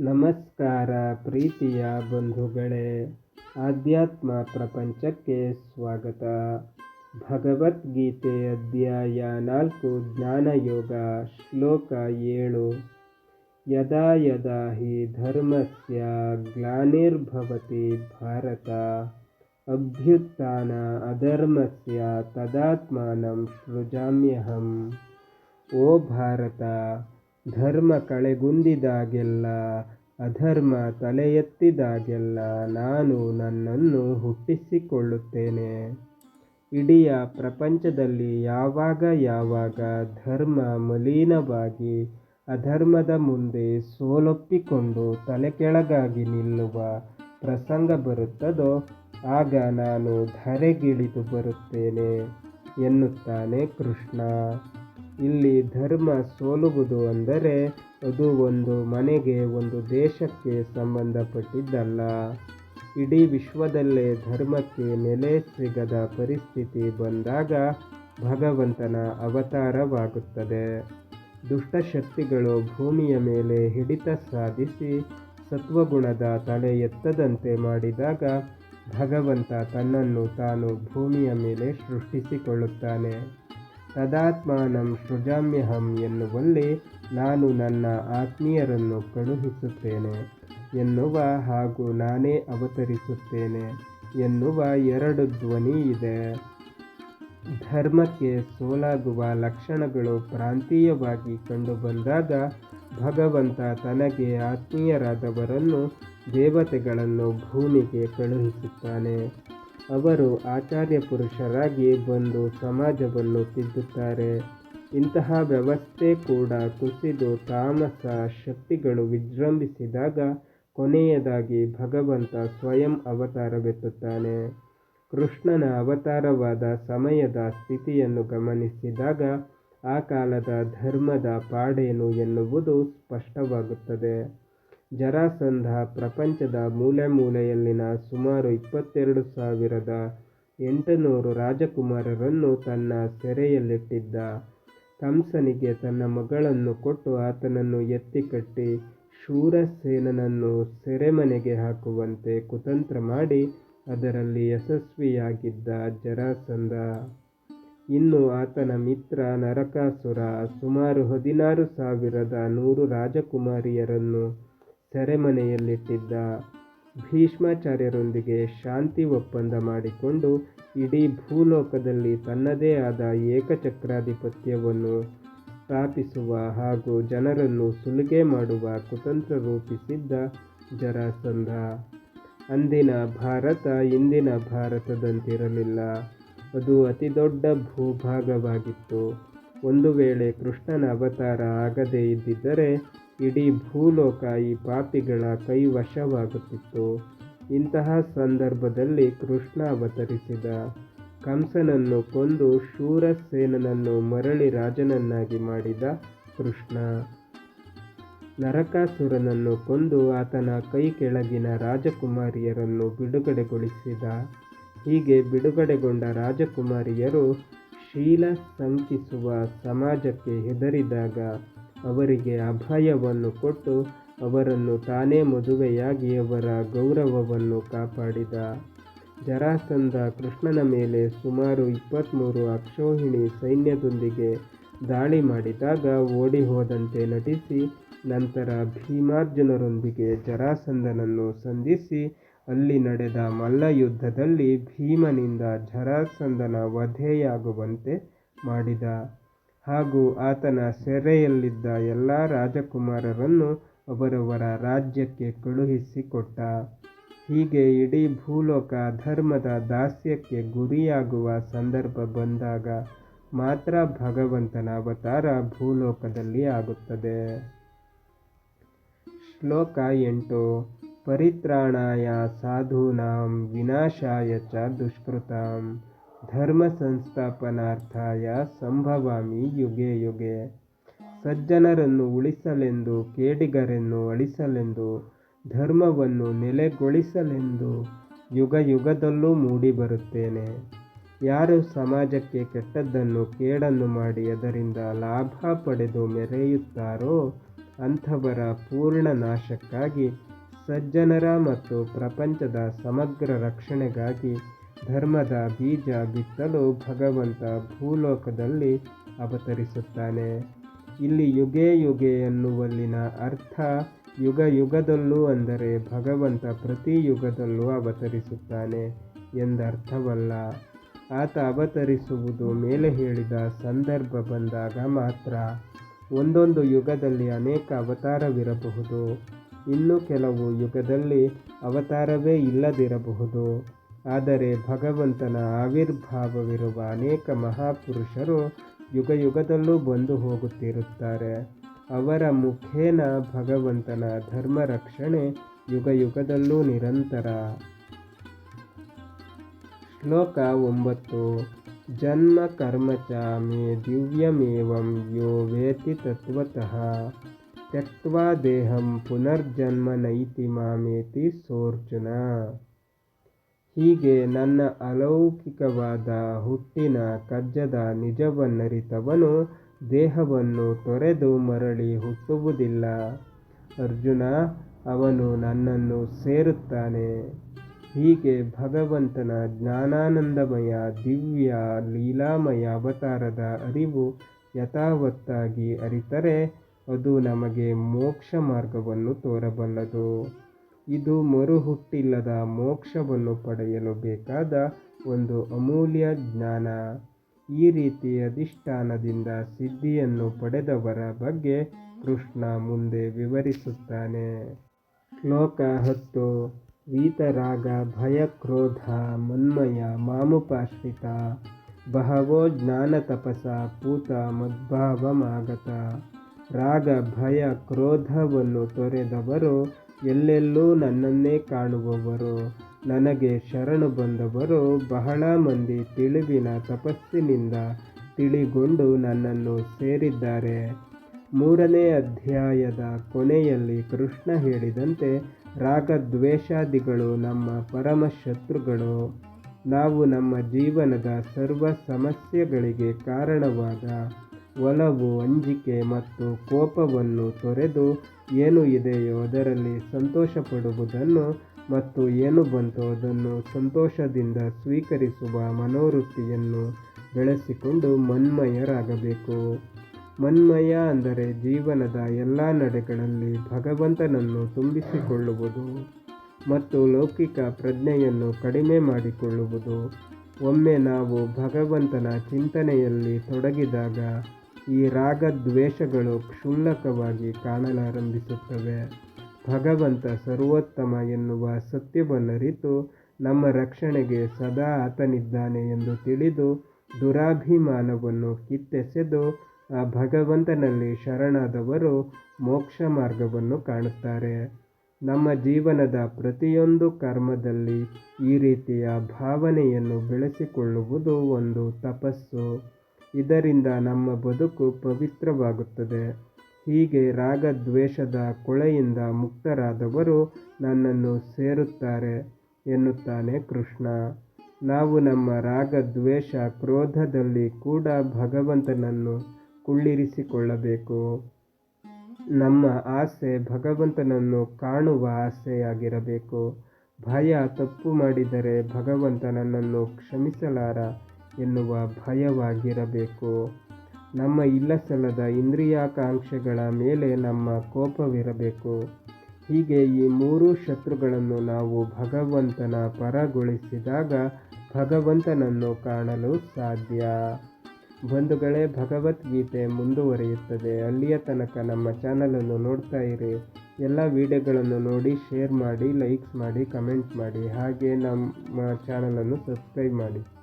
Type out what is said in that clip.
ನಮಸ್ಕಾರ ಪ್ರೀತಿಯ ಬಂಧುಗಳೇ, ಆಧ್ಯಾತ್ಮ ಪ್ರಪಂಚಕ್ಕೆ ಸ್ವಾಗತ. ಭಗವದ್ಗೀತೆ ಅಧ್ಯಾಯ ನಾಲ್ಕು, ಜ್ಞಾನಯೋಗ, ಶ್ಲೋಕ ಏಳು. ಯದಾ ಯದಾ ಹಿ ಧರ್ಮಸ್ಯ ಗ್ಲಾನಿರ್ಭವತಿ ಭಾರತ. ಅಭ್ಯುತ್ಥಾನ ಅಧರ್ಮಸ್ಯ ತದಾತ್ಮಾನಂ ಸೃಜಾಮ್ಯಹಂ. ಓ ಭಾರತ ಧರ್ಮ ಕಳೆಗುಂದಿದಾಗೆಲ್ಲ, ಅಧರ್ಮ ತಲೆಯೆತ್ತಿದಾಗೆಲ್ಲ ನಾನು ನನ್ನನ್ನು ಹುಟ್ಟಿಸಿಕೊಳ್ಳುತ್ತೇನೆ. ಇಡಿಯ ಪ್ರಪಂಚದಲ್ಲಿ ಯಾವಾಗ ಯಾವಾಗ ಧರ್ಮ ಮಲೀನವಾಗಿ, ಅಧರ್ಮದ ಮುಂದೆ ಸೋಲೊಪ್ಪಿಕೊಂಡು ತಲೆಕೆಳಗಾಗಿ ನಿಲ್ಲುವ ಪ್ರಸಂಗ ಬರುತ್ತದೋ, ಆಗ ನಾನು ಧರೆಗಿಳಿದು ಬರುತ್ತೇನೆ, ಎನ್ನುತ್ತಾನೆ ಕೃಷ್ಣ. ಇಲ್ಲಿ ಧರ್ಮ ಸೋಲುವುದು ಅಂದರೆ ಅದು ಒಂದು ಮನೆಗೆ ಒಂದು ದೇಶಕ್ಕೆ ಸಂಬಂಧಪಟ್ಟಿದ್ದಲ್ಲ. ಇಡೀ ವಿಶ್ವದಲ್ಲೇ ಧರ್ಮಕ್ಕೆ ನೆಲೆ ಸಿಗದ ಪರಿಸ್ಥಿತಿ ಬಂದಾಗ ಭಗವಂತನ ಅವತಾರವಾಗುತ್ತದೆ. ದುಷ್ಟಶಕ್ತಿಗಳು ಭೂಮಿಯ ಮೇಲೆ ಹಿಡಿತ ಸಾಧಿಸಿ ಸತ್ವಗುಣದ ತಲೆ ಎತ್ತದಂತೆ ಮಾಡಿದಾಗ ಭಗವಂತ ತನ್ನನ್ನು ತಾನು ಭೂಮಿಯ ಮೇಲೆ ಸೃಷ್ಟಿಸಿಕೊಳ್ಳುತ್ತಾನೆ. ತದಾತ್ಮಾನಂ ಸೃಜಾಮ್ಯಹಂ ಎನ್ನುವಲ್ಲಿ ನಾನು ನನ್ನ ಆತ್ಮೀಯರನ್ನು ಕಳುಹಿಸುತ್ತೇನೆ ಎನ್ನುವ ಹಾಗೂ ನಾನೇ ಅವತರಿಸುತ್ತೇನೆ ಎನ್ನುವ ಎರಡು ಧ್ವನಿ ಇದೆ. ಧರ್ಮಕ್ಕೆ ಸೋಲಾಗುವ ಲಕ್ಷಣಗಳು ಪ್ರಾಂತೀಯವಾಗಿ ಕಂಡುಬಂದಾಗ ಭಗವಂತ ತನಗೆ ಆತ್ಮೀಯರಾದವರನ್ನು ದೇವತೆಗಳನ್ನು ಭೂಮಿಗೆ ಕಳುಹಿಸುತ್ತಾನೆ. ಅವರು ಆಚಾರ್ಯ ಪುರುಷರಾಗಿ ಬಂದು ಸಮಾಜವನ್ನು ತಿದ್ದುತ್ತಾರೆ. ಇಂತಹ ವ್ಯವಸ್ಥೆ ಕೂಡ ಕುಸಿದು ತಾಮಸ ಶಕ್ತಿಗಳು ವಿಜೃಂಭಿಸಿದಾಗ ಕೊನೆಯದಾಗಿ ಭಗವಂತ ಸ್ವಯಂ ಅವತಾರವೆತ್ತುತ್ತಾನೆ. ಕೃಷ್ಣನ ಅವತಾರವಾದ ಸಮಯದ ಸ್ಥಿತಿಯನ್ನು ಗಮನಿಸಿದಾಗ ಆ ಕಾಲದ ಧರ್ಮದ ಪಾಡೇನು ಎನ್ನುವುದು ಸ್ಪಷ್ಟವಾಗುತ್ತದೆ. ಜರಾಸಂಧ ಪ್ರಪಂಚದ ಮೂಲೆ ಮೂಲೆಯಲ್ಲಿನ ಸುಮಾರು ಇಪ್ಪತ್ತೆರಡು ಸಾವಿರದ ಎಂಟುನೂರು ರಾಜಕುಮಾರರನ್ನು ತನ್ನ ಸೆರೆಯಲ್ಲಿಟ್ಟಿದ್ದ ಕಂಸನಿಗೆ ತನ್ನ ಮಗಳನ್ನು ಕೊಟ್ಟು ಆತನನ್ನು ಎತ್ತಿಕಟ್ಟಿ ಶೂರಸೇನನನ್ನು ಸೆರೆಮನೆಗೆ ಹಾಕುವಂತೆ ಕುತಂತ್ರ ಮಾಡಿ ಅದರಲ್ಲಿ ಯಶಸ್ವಿಯಾಗಿದ್ದ ಜರಾಸಂಧ. ಇನ್ನು ಆತನ ಮಿತ್ರ ನರಕಾಸುರ ಸುಮಾರು ಹದಿನಾರು ಸಾವಿರದ ನೂರು ರಾಜಕುಮಾರಿಯರನ್ನು ಸೆರೆಮನೆಯಲ್ಲಿಟ್ಟಿದ್ದ ಭೀಷ್ಮಾಚಾರ್ಯರೊಂದಿಗೆ ಶಾಂತಿ ಒಪ್ಪಂದ ಮಾಡಿಕೊಂಡು ಇಡೀ ಭೂಲೋಕದಲ್ಲಿ ತನ್ನದೇ ಆದ ಏಕಚಕ್ರಾಧಿಪತ್ಯವನ್ನು ಸ್ಥಾಪಿಸುವ ಹಾಗೂ ಜನರನ್ನು ಸುಲಿಗೆ ಮಾಡುವ ಕುತಂತ್ರ ರೂಪಿಸಿದ್ದ ಜರಾಸಂಧ. ಅಂದಿನ ಭಾರತ ಇಂದಿನ ಭಾರತದಂತಿರಲಿಲ್ಲ. ಅದು ಅತಿದೊಡ್ಡ ಭೂಭಾಗವಾಗಿತ್ತು. ಒಂದು ವೇಳೆ ಕೃಷ್ಣನ ಅವತಾರ ಆಗದೇ ಇದ್ದಿದ್ದರೆ ಇಡೀ ಭೂಲೋಕ ಈ ಪಾಪಿಗಳ ಕೈವಶವಾಗುತ್ತಿತ್ತು. ಇಂತಹ ಸಂದರ್ಭದಲ್ಲಿ ಕೃಷ್ಣ ಅವತರಿಸಿದ ಕಂಸನನ್ನು ಕೊಂದು ಶೂರಸೇನನನ್ನು ಮರಳಿ ರಾಜನನ್ನಾಗಿ ಮಾಡಿದ ಕೃಷ್ಣ. ನರಕಾಸುರನನ್ನು ಕೊಂದು ಆತನ ಕೈ ಕೆಳಗಿನ ರಾಜಕುಮಾರಿಯರನ್ನು ಬಿಡುಗಡೆಗೊಳಿಸಿದ. ಹೀಗೆ ಬಿಡುಗಡೆಗೊಂಡ ರಾಜಕುಮಾರಿಯರು ಶೀಲ ಸಂಕಿಸುವ ಸಮಾಜಕ್ಕೆ ಹೆದರಿದಾಗ ಅವರಿಗೆ ಅಭಯವನ್ನು ಕೊಟ್ಟು ಅವರನ್ನು ತಾನೇ ಮದುವೆಯಾಗಿ ಅವರ ಗೌರವವನ್ನು ಕಾಪಾಡಿದ. ಜರಾಸಂಧ ಕೃಷ್ಣನ ಮೇಲೆ ಸುಮಾರು ಇಪ್ಪತ್ತ್ಮೂರು ಅಕ್ಷೋಹಿಣಿ ಸೈನ್ಯದೊಂದಿಗೆ ದಾಳಿ ಮಾಡಿದಾಗ ಓಡಿ ಹೋದಂತೆ ನಟಿಸಿ, ನಂತರ ಭೀಮಾರ್ಜುನರೊಂದಿಗೆ ಜರಾಸಂಧನನ್ನು ಸಂಧಿಸಿ, ಅಲ್ಲಿ ನಡೆದ ಮಲ್ಲಯುದ್ಧದಲ್ಲಿ ಭೀಮನಿಂದ ಜರಾಸಂಧನ ವಧೆಯಾಗುವಂತೆ ಮಾಡಿದ. ಹಾಗೂ ಆತನ ಸೆರೆಯಲ್ಲಿದ್ದ ಎಲ್ಲ ರಾಜಕುಮಾರರನ್ನು ಅವರವರ ರಾಜ್ಯಕ್ಕೆ ಕಳುಹಿಸಿಕೊಟ್ಟ. ಹೀಗೆ ಇಡೀ ಭೂಲೋಕ ಧರ್ಮದ ದಾಸ್ಯಕ್ಕೆ ಗುರಿಯಾಗುವ ಸಂದರ್ಭ ಬಂದಾಗ ಮಾತ್ರ ಭಗವಂತನ ಅವತಾರ ಭೂಲೋಕದಲ್ಲಿ ಆಗುತ್ತದೆ. ಶ್ಲೋಕ ಎಂಟು. ಪರಿತ್ರಾಣಾಯ ಸಾಧೂನಾಂ ವಿನಾಶಾಯ ಚ ದುಷ್ಕೃತಾಂ. ಧರ್ಮ ಸಂಸ್ಥಾಪನಾರ್ಥಾಯ ಸಂಭವಾಮಿ ಯುಗೆ ಯುಗೆ. ಸಜ್ಜನರನ್ನು ಉಳಿಸಲೆಂದು, ಕೇಡಿಗರನ್ನು ಅಳಿಸಲೆಂದು, ಧರ್ಮವನ್ನು ನೆಲೆಗೊಳಿಸಲೆಂದು ಯುಗ ಯುಗದಲ್ಲೂ ಮೂಡಿಬರುತ್ತೇನೆ ಯಾರು ಸಮಾಜಕ್ಕೆ ಕೆಟ್ಟದ್ದನ್ನು, ಕೇಡನ್ನು ಮಾಡಿ ಅದರಿಂದ ಲಾಭ ಪಡೆದು ಮೆರೆಯುತ್ತಾರೋ, ಅಂಥವರ ಪೂರ್ಣ ನಾಶಕ್ಕಾಗಿ ಸಜ್ಜನರ ಮತ್ತು ಪ್ರಪಂಚದ ಸಮಗ್ರ ರಕ್ಷಣೆಗಾಗಿ ಧರ್ಮದ ಬೀಜ ಬಿತ್ತಲು ಭಗವಂತ ಭೂಲೋಕದಲ್ಲಿ ಅವತರಿಸುತ್ತಾನೆ. ಇಲ್ಲಿ ಯುಗೆ ಯುಗೆ ಎನ್ನುವಲ್ಲಿನ ಅರ್ಥ ಯುಗ ಯುಗದಲ್ಲೂ ಅಂದರೆ ಭಗವಂತ ಪ್ರತಿ ಯುಗದಲ್ಲೂ ಅವತರಿಸುತ್ತಾನೆ ಎಂದರ್ಥವಲ್ಲ. ಆತ ಅವತರಿಸುವುದು ಮೇಲೆ ಹೇಳಿದ ಸಂದರ್ಭ ಬಂದಾಗ ಮಾತ್ರ. ಒಂದೊಂದು ಯುಗದಲ್ಲಿ ಅನೇಕ ಅವತಾರವಿರಬಹುದು. ಇನ್ನು ಕೆಲವು ಯುಗದಲ್ಲಿ ಅವತಾರವೇ ಇಲ್ಲದಿರಬಹುದು. ಆದರೆ ಭಗವಂತನ ಆವಿರ್ಭಾವವಿರುವ ಅನೇಕ ಮಹಾಪುರುಷರು ಯುಗಯುಗದಲ್ಲೂ ಬಂದು ಹೋಗುತ್ತಿರುತ್ತಾರೆ. ಅವರ ಮುಖೇನ ಭಗವಂತನ ಧರ್ಮ ರಕ್ಷಣೆ ಯುಗಯುಗದಲ್ಲೂ ನಿರಂತರ. ಶ್ಲೋಕ ಒಂಬತ್ತು. ಜನ್ಮ ಕರ್ಮ ಚ ಮೇ ದಿವ್ಯಮೇವಂ ಯೋ ವೇತಿ ತತ್ವತಃ. ತ್ಯಕ್ವಾ ದೇಹಂ ಪುನರ್ಜನ್ಮ ನೈತಿ ಮಾಮೇತಿ ಸೋರ್ಜುನ. ಹೀಗೆ ನನ್ನ ಅಲೌಕಿಕವಾದ ಹುಟ್ಟಿನ ಕಜ್ಜದ ನಿಜವನ್ನರಿತವನು ದೇಹವನ್ನು ತೊರೆದು ಮರಳಿ ಹುಟ್ಟುವುದಿಲ್ಲ. ಅರ್ಜುನ, ಅವನು ನನ್ನನ್ನು ಸೇರುತ್ತಾನೆ. ಹೀಗೆ ಭಗವಂತನ ಜ್ಞಾನಾನಂದಮಯ ದಿವ್ಯ ಲೀಲಾಮಯ ಅವತಾರದ ಅರಿವು ಯಥಾವತ್ತಾಗಿ ಅರಿತರೆ ಅದು ನಮಗೆ ಮೋಕ್ಷ ಮಾರ್ಗವನ್ನು ತೋರಬಲ್ಲದು. ಇದು ಮರುಹುಟ್ಟಿಲ್ಲದ ಮೋಕ್ಷವನ್ನು ಪಡೆಯಲು ಬೇಕಾದ ಒಂದು ಅಮೂಲ್ಯ ಜ್ಞಾನ. ಈ ರೀತಿ ಅಧಿಷ್ಠಾನದಿಂದ ಸಿದ್ಧಿಯನ್ನು ಪಡೆದವರ ಬಗ್ಗೆ ಕೃಷ್ಣ ಮುಂದೆ ವಿವರಿಸುತ್ತಾನೆ. ಶ್ಲೋಕ ಹತ್ತು. ವೀತರಾಗ ಭಯ ಕ್ರೋಧ ಮನ್ಮಯ ಮಾಮುಪಾಶ್ರಿತ. ಬಹವೋ ಜ್ಞಾನ ತಪಸ ಪೂತ ಮದ್ಭಾವಮಾಗತ. ರಾಗ ಭಯ ಕ್ರೋಧವನ್ನು ತೊರೆದವರು ಎಲ್ಲೆಲ್ಲೂ ನನ್ನನ್ನೇ ಕಾಣುವವರು. ನನಗೆ ಶರಣು ಬಂದವರು ಬಹಳ ಮಂದಿ ತಿಳಿವಿನ ತಪಸ್ಸಿನಿಂದ ತಿಳಿಗೊಂಡು ನನ್ನನ್ನು ಸೇರಿದ್ದಾರೆ. ಮೂರನೇ ಅಧ್ಯಾಯದ ಕೊನೆಯಲ್ಲಿ ಕೃಷ್ಣ ಹೇಳಿದಂತೆ, ರಾಗದ್ವೇಷಾದಿಗಳು ನಮ್ಮ ಪರಮ ಶತ್ರುಗಳು ನಾವು ನಮ್ಮ ಜೀವನದ ಸರ್ವ ಸಮಸ್ಯೆಗಳಿಗೆ ಕಾರಣವಾದ ಒಲವು, ಅಂಜಿಕೆ ಮತ್ತು ಕೋಪವನ್ನು ತೊರೆದು ಏನು ಇದೆಯೋ ಅದರಲ್ಲಿ ಸಂತೋಷ ಪಡುವುದನ್ನು ಮತ್ತು ಏನು ಬಂತೋ ಅದನ್ನು ಸಂತೋಷದಿಂದ ಸ್ವೀಕರಿಸುವ ಮನೋವೃತ್ತಿಯನ್ನು ಬೆಳೆಸಿಕೊಂಡು ಮನ್ಮಯರಾಗಬೇಕು. ಮನ್ಮಯ ಅಂದರೆ ಜೀವನದ ಎಲ್ಲ ನಡೆಗಳಲ್ಲಿ ಭಗವಂತನನ್ನು ತುಂಬಿಸಿಕೊಳ್ಳುವುದು ಮತ್ತು ಲೌಕಿಕ ಪ್ರಜ್ಞೆಯನ್ನು ಕಡಿಮೆ ಮಾಡಿಕೊಳ್ಳುವುದು. ಒಮ್ಮೆ ನಾವು ಭಗವಂತನ ಚಿಂತನೆಯಲ್ಲಿ ತೊಡಗಿದಾಗ ಈ ರಾಗದ್ವೇಷಗಳು ಕ್ಷುಲ್ಲಕವಾಗಿ ಕಾಣಲಾರಂಭಿಸುತ್ತವೆ. ಭಗವಂತ ಸರ್ವೋತ್ತಮ ಎನ್ನುವ ಸತ್ಯವನ್ನರಿತು ನಮ್ಮ ರಕ್ಷಣೆಗೆ ಸದಾ ಆತನಿದ್ದಾನೆ ಎಂದು ತಿಳಿದು ದುರಾಭಿಮಾನವನ್ನು ಕಿತ್ತೆಸೆದು ಆ ಭಗವಂತನಲ್ಲಿ ಶರಣಾದವರು ಮೋಕ್ಷ ಮಾರ್ಗವನ್ನು ಕಾಣುತ್ತಾರೆ. ನಮ್ಮ ಜೀವನದ ಪ್ರತಿಯೊಂದು ಕರ್ಮದಲ್ಲಿ ಈ ರೀತಿಯ ಭಾವನೆಯನ್ನು ಬೆಳೆಸಿಕೊಳ್ಳುವುದು ಒಂದು ತಪಸ್ಸು. ಇದರಿಂದ ನಮ್ಮ ಬದುಕು ಪವಿತ್ರವಾಗುತ್ತದೆ. ಹೀಗೆ ರಾಗದ್ವೇಷದ ಕೊಳೆಯಿಂದ ಮುಕ್ತರಾದವರು ನನ್ನನ್ನು ಸೇರುತ್ತಾರೆ ಎನ್ನುತ್ತಾನೆ ಕೃಷ್ಣ. ನಾವು ನಮ್ಮ ರಾಗದ್ವೇಷ ಕ್ರೋಧದಲ್ಲಿ ಕೂಡ ಭಗವಂತನನ್ನು ಕುಳ್ಳಿರಿಸಿಕೊಳ್ಳಬೇಕು. ನಮ್ಮ ಆಸೆ ಭಗವಂತನನ್ನು ಕಾಣುವ ಆಸೆಯಾಗಿರಬೇಕು. ಭಯ ತಪ್ಪು ಮಾಡಿದರೆ ಭಗವಂತ ನನ್ನನ್ನು ಕ್ಷಮಿಸಲಾರ. ಎನ್ನುವ ಭಯವಾಗಿರಬೇಕು. ನಮ್ಮ ಇಲ್ಲಸಲ್ಲದ ಇಂದ್ರಿಯಾಕಾಂಕ್ಷೆಗಳ ಮೇಲೆ ನಮ್ಮ ಕೋಪವಿರಬೇಕು. ಹೀಗೆ ಈ ಮೂರು ಶತ್ರುಗಳನ್ನು ನಾವು ಭಗವಂತನ ಪರಗೊಳಿಸಿದಾಗ ಭಗವಂತನನ್ನು ಕಾಣಲು ಸಾಧ್ಯ. ಬಂಧುಗಳೇ, ಭಗವದ್ಗೀತೆ ಮುಂದುವರಿಯುತ್ತದೆ. ಅಲ್ಲಿಯ ತನಕ ನಮ್ಮ ಚಾನಲನ್ನು ನೋಡ್ತಾ ಇರಿ. ಎಲ್ಲ ವಿಡಿಯೋಗಳನ್ನು ನೋಡಿ, ಶೇರ್ ಮಾಡಿ, ಲೈಕ್ಸ್ ಮಾಡಿ, ಕಮೆಂಟ್ ಮಾಡಿ. ಹಾಗೆ ನಮ್ಮ ಚಾನಲನ್ನು ಸಬ್ಸ್ಕ್ರೈಬ್ ಮಾಡಿ.